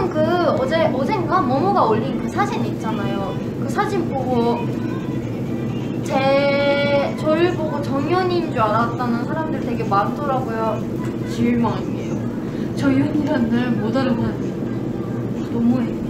방금 그 어제 어젠가 모모가 올린 그 사진 있잖아요. 그 사진 보고 제 저를 보고 정연인 줄 알았다는 사람들 되게 많더라고요. 실망이에요. 정연이란 날 못 알아봤네. 너무해.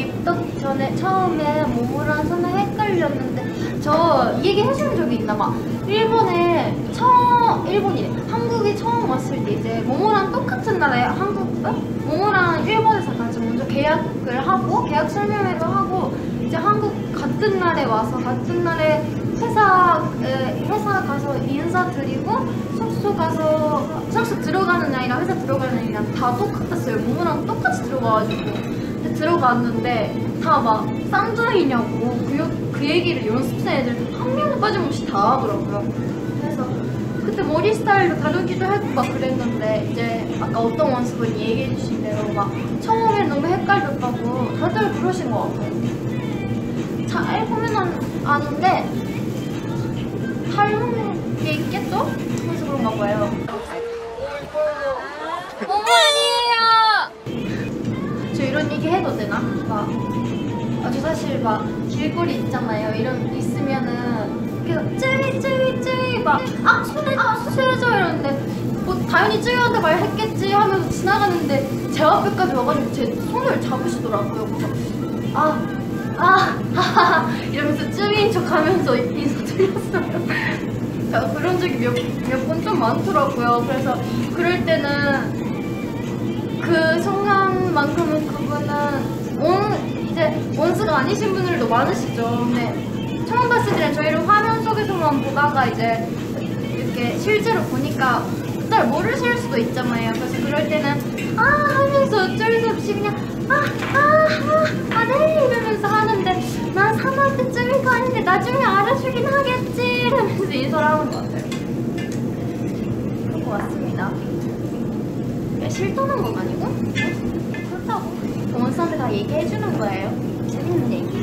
입덕 전에 처음에 모모랑 선을 헷갈렸는데 저이 얘기 해준 적이 있나 봐. 일본에 처음 일본이래. 한국에 처음 왔을 때 이제 모모랑 똑같은 날에 한국 어? 모모랑 일본에서 같이 먼저 계약을 하고 계약 설명회도 하고 이제 한국 같은 날에 와서 같은 날에 회사 에, 회사 가서 인사 드리고 숙소 가서 숙소 들어가는 날이랑 회사 들어가는 날이랑 다 똑같았어요. 모모랑 똑같이 들어가가지고. 들어갔는데 다 막 쌍둥이냐고 그, 여- 그 얘기를 연습생 애들 한 명도 빠짐없이 다 하더라고요. 그래서 그때 머리 스타일도 다르기도 했고 막 그랬는데 이제 아까 어떤 원수분이 얘기해 주신 대로 막 처음에 너무 헷갈렸다고 다들 그러신 것 같아요. 잘 보면 아는데 닮은 게 있겠 해도 되나? 막, 아, 저 사실 막 길거리 있잖아요. 이런 있으면은 계속 쯔위 쯔위 쯔위 막, 아 손에 아 수세죠 이러는데 뭐 당연히 쯔위한테 말했겠지 하면서 지나가는데 제 앞에까지 와가지고 제 손을 잡으시더라고요. 그래서 아, 아, 하하하 이러면서 쯔위인 척 하면서 인사 드렸어요. 자, 그런 적이 몇 몇 번 좀 많더라고요. 그래서 그럴 때는 그 순간 만큼은 그분은 원 이제 원수가 아니신 분들도 많으시죠. 근데 처음 봤을 때는 저희를 화면 속에서만 보다가 이제 이렇게 실제로 보니까 잘 모르실 수도 있잖아요. 그래서 그럴 때는 아 하면서 어쩔 수 없이 그냥 아아아네 이러면서 하는데 난 3월 때쯤이가 아닌데 나중에 알아주긴 하겠지 이러면서 인사를 하는 것 같아요. 그런 것 같습니다. 야, 싫다는 건 아니고? 그렇다고. 원수한테 다 얘기해주는 거예요. 재밌는 얘기